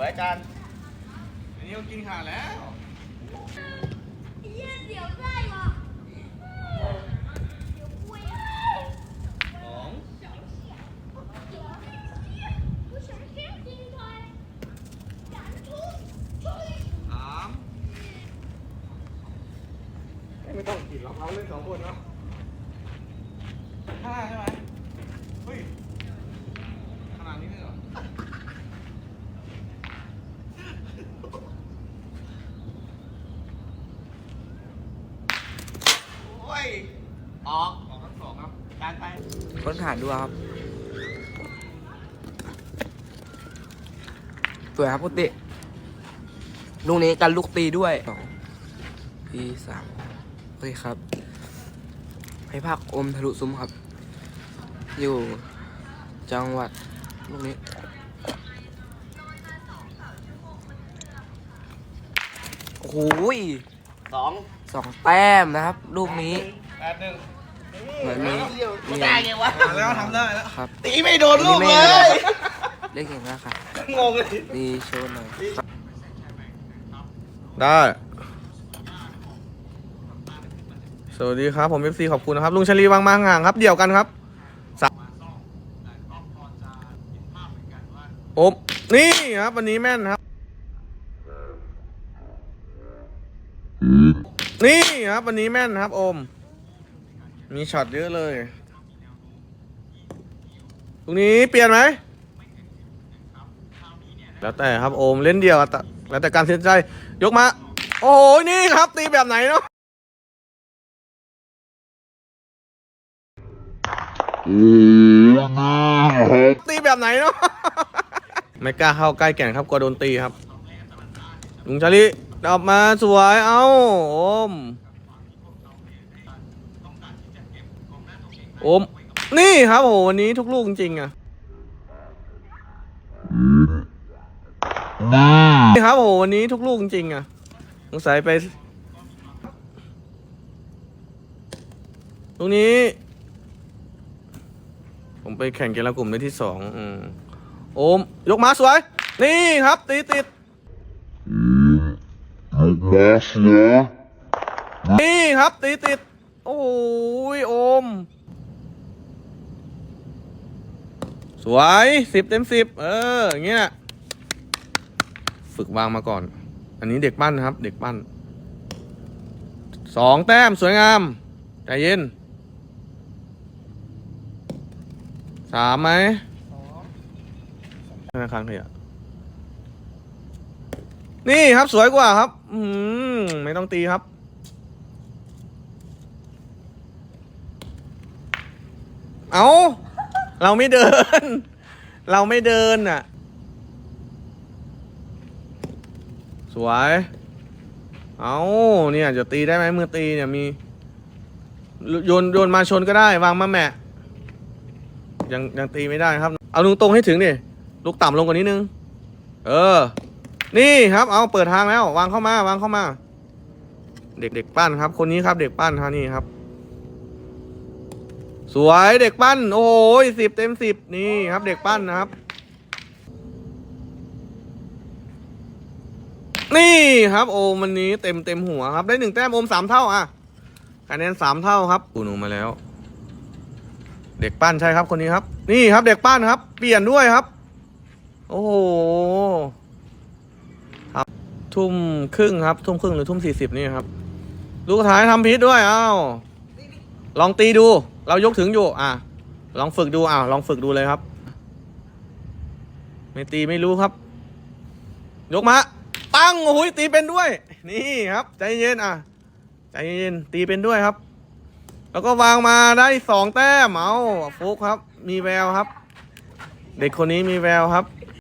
วยอาจารย์อันนี้ก็กินขาแล้วสองสามไม่ต้องกินหรอกเราเล่นสองคนเนาะห้าใช่ไหมเฮ้ยขนาดนี้เลยเหรอ ออกออกทั้งสองครับการไปค้นหาดูครับ สวยครับพุติลูกนี้กันลูกตีด้วยสองทีสามโอเคครับให้ภาคอมทะลุซุ้มครับ อยู่จังหวัดลูกนี้โอ้โหยสองสองแต้มนะครับ ลูกนี้ แปดหนึ่ง เหมือนมีมีได้ไงวะทำแล้วทำได้แล้วครับ ตีไม่โดนลูกเลย เล่นเก่งมากครับงงเลยดีโชว์หน่อยครับได้ สวัสดีครับ ผมเอฟซีขอบคุณนะครับ ลุงชลีวางมาห่างครับ เดี่ยวกันครับสามโอบนี่ครับ วันนี้แม่นครับ นี่ครับ วันนี้แม่นครับ โอม มีช็อตเยอะเลยตรงนี้เปลี่ยนไหม แล้วแต่ครับโอมเล่นเดียวอะแต่แล้วแต่การตัดสินใจ ยกมา โอ้โห นี่ครับ ตีแบบไหนเนาะ ตีแบบไหนเนาะ ไม่กล้าเข้าใกล้แก่นครับกลัวโดนตีครับ ลุงชาลีดอกมาสวย เอ้า โอม โอมนี่ครับโอ้โหวันนี้ทุกลูกจริงๆอะนี่ครับโอ้โหวันนี้ทุกลูกจริงๆอะสงสัยไปตรงนี้ ผมไปแข่งกีฬากลุ่มได้ที่สองอืมโอม ยกมาสวย นี่ครับ ตีติดนี่ครับ ตีติด โอ้ยโอม สวยสิบเต็มสิบเอออย่างเงี้ยฝึกวางมาก่อน อันนี้เด็กปั้นครับ เด็กปั้นสองแต้มสวยงาม ใจเย็นสามไหมธนาคารขยะนี่ครับสวยกว่าครับ อืมไม่ต้องตีครับเอา เราไม่เดิน เราไม่เดินอะ สวย เอาเนี่ยจะตีได้ไหมมือตีเนี่ยมี โยนโยนมาชนก็ได้ วางมาแหมะยังยังตีไม่ได้ครับ เอาตรงๆให้ถึงดิลูกต่ำลงกว่านี้นึง เออ นี่ครับ เอาเปิดทางแล้ว วางเข้ามาวางเข้ามา เด็กเด็กปั้นครับ คนนี้ครับ เด็กปั้นครับนี่ครับ สวยเด็กปั้น โอ้ยสิบเต็มสิบนี่ครับเด็กปั้นนะครับ นี่ครับ โอมวันนี้เต็มเต็มหัวครับ ได้หนึ่งแต้มโอมสามเท่าอะคะแนนสามเท่าครับปูหนูมาแล้ว เด็กปั้นใช่ครับคนนี้ครับ นี่ครับเด็กปั้นครับ เปลี่ยนด้วยครับ โอ้โหครับ ทุ่มครึ่งครับ ทุ่มครึ่งหรือทุ่มสี่สิบนี่ครับ ลูกท้ายทำพิษด้วยอ้าว ลองตีดู เรายกถึงอยู่ อะ ลองฝึกดูอ้าวลองฝึกดูเลยครับ ไม่ตีไม่รู้ครับ ยกมาตั้งโอ้ยตีเป็นด้วย นี่ครับ ใจเย็นอะ ใจเย็นตีเป็นด้วยครับ แล้วก็วางมาได้สองแต้มเอาฟุกครับ มีแววครับ เด็กคนนี้มีแววครับ